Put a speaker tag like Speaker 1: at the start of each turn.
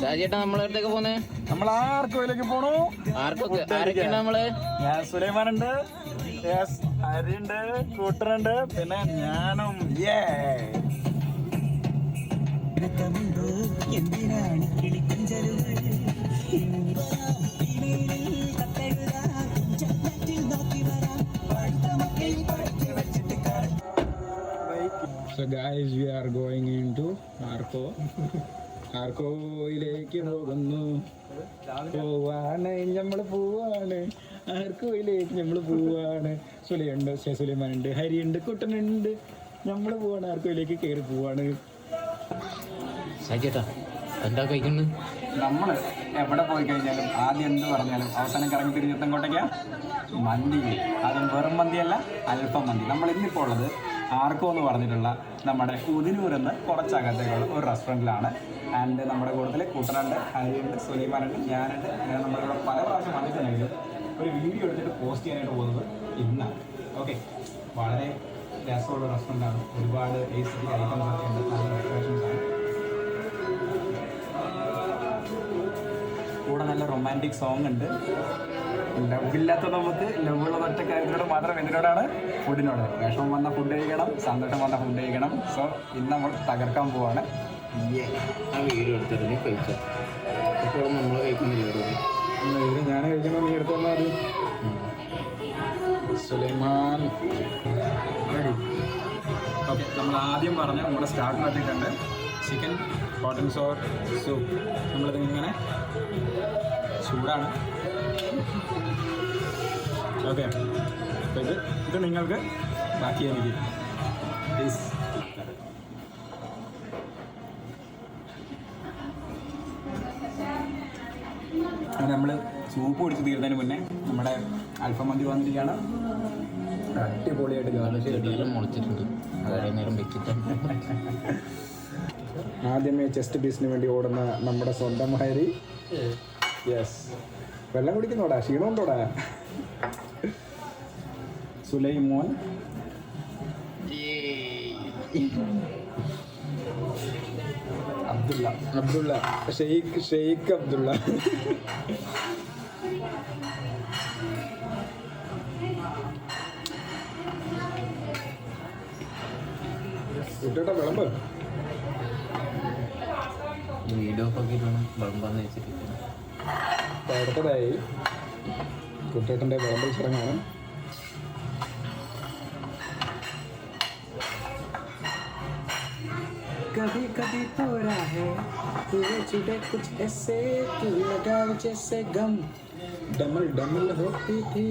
Speaker 1: ഷാജിയേട്ടാ നമ്മളെടുത്തേക്ക് പോന്നെ.
Speaker 2: നമ്മൾ ആർക്കോയിലേക്ക് പോണു?
Speaker 1: ആർക്കൊക്കെ? ആരൊക്കെയാണ് നമ്മൾ?
Speaker 2: ഞാൻ സുലൈമാനുണ്ട്. യെസ് ഹരിയുണ്ട് കൂട്ടറുണ്ട് പിന്നെ ഞാനും. ഏ
Speaker 3: എന്തിനാണ് കിളിക്കഞ്ചലുകൾ
Speaker 4: So guys, we are going into ആർക്കോ ആർക്കോയിലേക്ക് പോകുന്നു? പോവാണ് നമ്മൾ പോവാണ്. ആർക്കോയിലേക്ക് നമ്മൾ പോവാണ്. സുലയുണ്ട് സുലിമാനുണ്ട് ഹരിയുണ്ട് കുട്ടനുണ്ട്. നമ്മൾ പോവാണ് ആർക്കോയിലേക്ക് കയറി പോവാണ്.
Speaker 1: സജേട്ടാ എന്താ കഴിക്കുന്നത്
Speaker 2: നമ്മൾ എവിടെ പോയി കഴിഞ്ഞാലും ആദ്യം എന്ത് പറഞ്ഞാലും അവസാനം കറങ്ങി തിരിഞ്ഞെത്തങ്കോട്ടേക്കാ മന്തി. അതും വെറും മന്തിയല്ല അല്പം മന്തി. നമ്മൾ ഇന്നിപ്പോൾ ഉള്ളത് ആർക്കോ എന്ന് പറഞ്ഞിട്ടുള്ള നമ്മുടെ ഉദിനൂർ എന്ന് കുറച്ചകത്തേക്കുള്ള ഒരു റെസ്റ്റോറന്റിലാണ് ആൻഡ് നമ്മുടെ കൂട്ടത്തിൽ കൂട്ടനുണ്ട് ഹരിയുണ്ട് സുലൈമാനുണ്ട് ഞാനുണ്ട്. അങ്ങനെ നമ്മളിവിടെ പല പ്രാവശ്യം വന്നിട്ടുണ്ടെങ്കിലും ഒരു വീഡിയോ എടുത്തിട്ട് പോസ്റ്റ് ചെയ്യാനായിട്ട് പോകുന്നത് ഇന്നാണ്. ഓക്കെ വളരെ രസമുള്ള റെസ്റ്റോറന്റാണ് ഒരുപാട് ടേസ്റ്റി ഐറ്റംസ് ഒക്കെ ഉണ്ട്. നല്ല റെസ്റ്റോറൻസ് ആണ്. കൂടെ നല്ല റൊമാന്റിക് സോങ് ഉണ്ട്. ലവ് ഇല്ലാത്ത നമുക്ക് ലവ് ഉള്ള ഒറ്റ കാര്യത്തിനോട് മാത്രം എന്തിനോടാണ് ഫുഡിനോട് വിഷമം വന്ന ഫുഡ് കഴിക്കണം സന്തോഷം വന്ന ഫുഡ് കഴിക്കണം. സോ ഇന്ന് നമ്മൾ തകർക്കാൻ പോവാണ്.
Speaker 1: വീഡിയോ എടുത്തിട്ട് നീ കഴിച്ച? ഇപ്പോൾ നമ്മൾ കഴിക്കുന്നില്ല
Speaker 4: ഞാൻ കഴിക്കണോ നീ എടുത്തു തന്നാൽ മതി. സുലൈമാൻ.
Speaker 2: ഓക്കെ നമ്മൾ ആദ്യം പറഞ്ഞ നമ്മുടെ സ്റ്റാർട്ട് മാറ്റിയിട്ടുണ്ട് ചിക്കൻ കോട്ടൺ സോർ സൂപ്പ് നമ്മളിതിങ്ങനെ ചൂടാണ്. ഓക്കെ. അപ്പോൾ ഇത് ഇത് നിങ്ങൾക്ക് ബാക്കി എനിക്ക് പ്ലീസ് അങ്ങനെ നമ്മൾ സൂപ്പ് കുടിച്ച് തീർന്നതിന് മുന്നേ നമ്മുടെ അൽഫം മന്തി വന്നിരിക്കുകയാണ്. അടിപൊളിയായിട്ട് ഗാർണിഷ്
Speaker 1: ചെടിയെല്ലാം മുളച്ചിട്ടുണ്ട്. കുറേ നേരം വെച്ചിട്ട്
Speaker 4: ആദ്യമേ ചെസ്റ്റ് പീസിന് വേണ്ടി ഓടുന്ന നമ്മുടെ സ്വന്തം ഹരി യെസ് വെള്ളം കുടിക്കുന്നോടാ? ക്ഷീണമുണ്ടോടാ?
Speaker 2: സുലൈമോൻ. അബ്ദുള്ള
Speaker 4: അബ്ദുള്ള. ഷെയ്ഖ് ഷെയ്ഖ് അബ്ദുള്ള. കുട്ടിയുടെ വിളമ്പ്.
Speaker 1: വീഡിയോ ഒക്കെ വിളമ്പാന്ന് വെച്ചിട്ട്
Speaker 4: അടുത്തതായി കുട്ടിയേട്ടൻ്റെ വിളമ്പൽ ചടങ്ങാണ്
Speaker 3: कभी कभी तो है तू छुटे कुछ ऐसे तू लगा जैसे गम
Speaker 4: ഡമൽ ഡമൽ ഹോത്തി थी